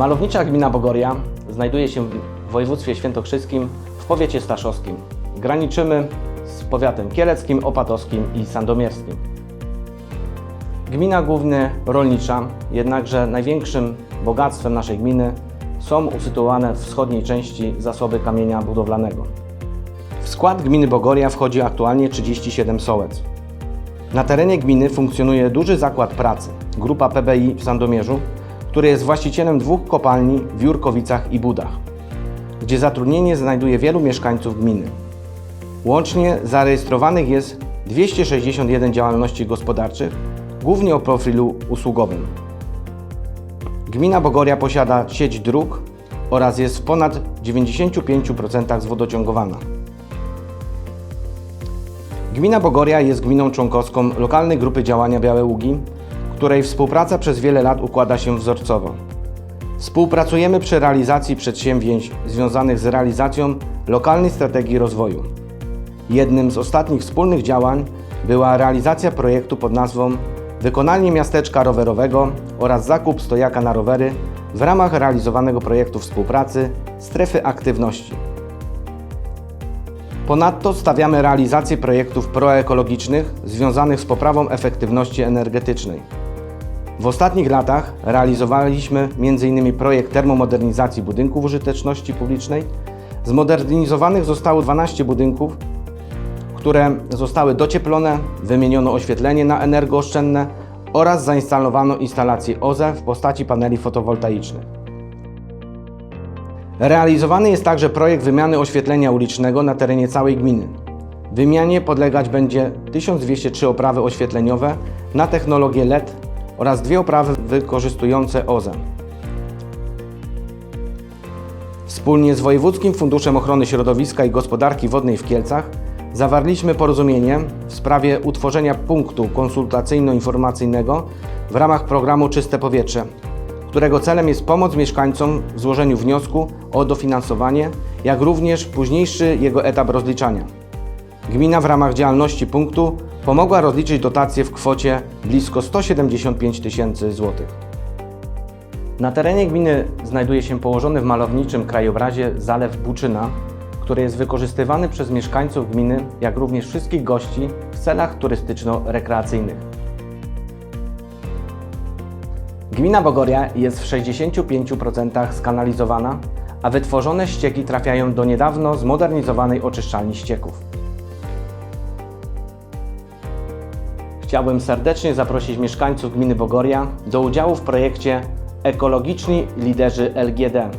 Malownicza gmina Bogoria znajduje się w województwie świętokrzyskim w powiecie staszowskim. Graniczymy z powiatem kieleckim, opatowskim i sandomierskim. Gmina głównie rolnicza, jednakże największym bogactwem naszej gminy są usytuowane w wschodniej części zasoby kamienia budowlanego. W skład gminy Bogoria wchodzi aktualnie 37 sołec. Na terenie gminy funkcjonuje duży zakład pracy, grupa PBI w Sandomierzu, który jest właścicielem dwóch kopalni w Jurkowicach i Budach, gdzie zatrudnienie znajduje wielu mieszkańców gminy. Łącznie zarejestrowanych jest 261 działalności gospodarczych, głównie o profilu usługowym. Gmina Bogoria posiada sieć dróg oraz jest w ponad 95% zwodociągowana. Gmina Bogoria jest gminą członkowską lokalnej grupy działania Białe Ługi, której współpraca przez wiele lat układa się wzorcowo. Współpracujemy przy realizacji przedsięwzięć związanych z realizacją lokalnej strategii rozwoju. Jednym z ostatnich wspólnych działań była realizacja projektu pod nazwą Wykonanie miasteczka rowerowego oraz zakup stojaka na rowery w ramach realizowanego projektu współpracy Strefy Aktywności. Ponadto stawiamy realizację projektów proekologicznych związanych z poprawą efektywności energetycznej. W ostatnich latach realizowaliśmy m.in. projekt termomodernizacji budynków użyteczności publicznej. Zmodernizowanych zostało 12 budynków, które zostały docieplone, wymieniono oświetlenie na energooszczędne oraz zainstalowano instalację OZE w postaci paneli fotowoltaicznych. Realizowany jest także projekt wymiany oświetlenia ulicznego na terenie całej gminy. Wymianie podlegać będzie 1203 oprawy oświetleniowe na technologię LED oraz dwie oprawy wykorzystujące OZE. Wspólnie z Wojewódzkim Funduszem Ochrony Środowiska i Gospodarki Wodnej w Kielcach zawarliśmy porozumienie w sprawie utworzenia punktu konsultacyjno-informacyjnego w ramach programu Czyste Powietrze, którego celem jest pomoc mieszkańcom w złożeniu wniosku o dofinansowanie, jak również późniejszy jego etap rozliczania. Gmina w ramach działalności punktu pomogła rozliczyć dotacje w kwocie blisko 175 tysięcy złotych. Na terenie gminy znajduje się położony w malowniczym krajobrazie zalew Buczyna, który jest wykorzystywany przez mieszkańców gminy, jak również wszystkich gości w celach turystyczno-rekreacyjnych. Gmina Bogoria jest w 65% skanalizowana, a wytworzone ścieki trafiają do niedawno zmodernizowanej oczyszczalni ścieków. Chciałbym serdecznie zaprosić mieszkańców gminy Bogoria do udziału w projekcie Ekologiczni Liderzy LGD.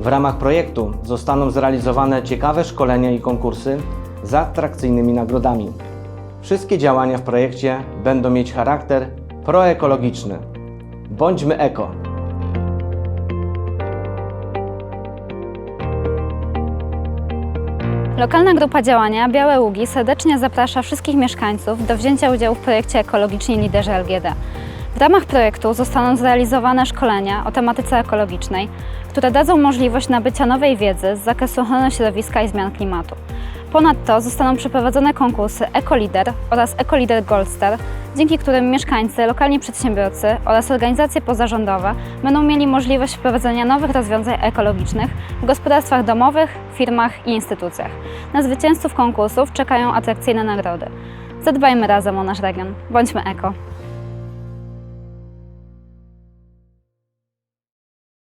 W ramach projektu zostaną zrealizowane ciekawe szkolenia i konkursy z atrakcyjnymi nagrodami. Wszystkie działania w projekcie będą mieć charakter proekologiczny. Bądźmy eko! Lokalna grupa działania Białe Ługi serdecznie zaprasza wszystkich mieszkańców do wzięcia udziału w projekcie Ekologiczni Liderzy LGD. W ramach projektu zostaną zrealizowane szkolenia o tematyce ekologicznej, które dadzą możliwość nabycia nowej wiedzy z zakresu ochrony środowiska i zmian klimatu. Ponadto zostaną przeprowadzone konkursy EcoLeader oraz EcoLeader Gold Star, dzięki którym mieszkańcy, lokalni przedsiębiorcy oraz organizacje pozarządowe będą mieli możliwość wprowadzenia nowych rozwiązań ekologicznych w gospodarstwach domowych, firmach i instytucjach. Na zwycięzców konkursów czekają atrakcyjne nagrody. Zadbajmy razem o nasz region. Bądźmy eko.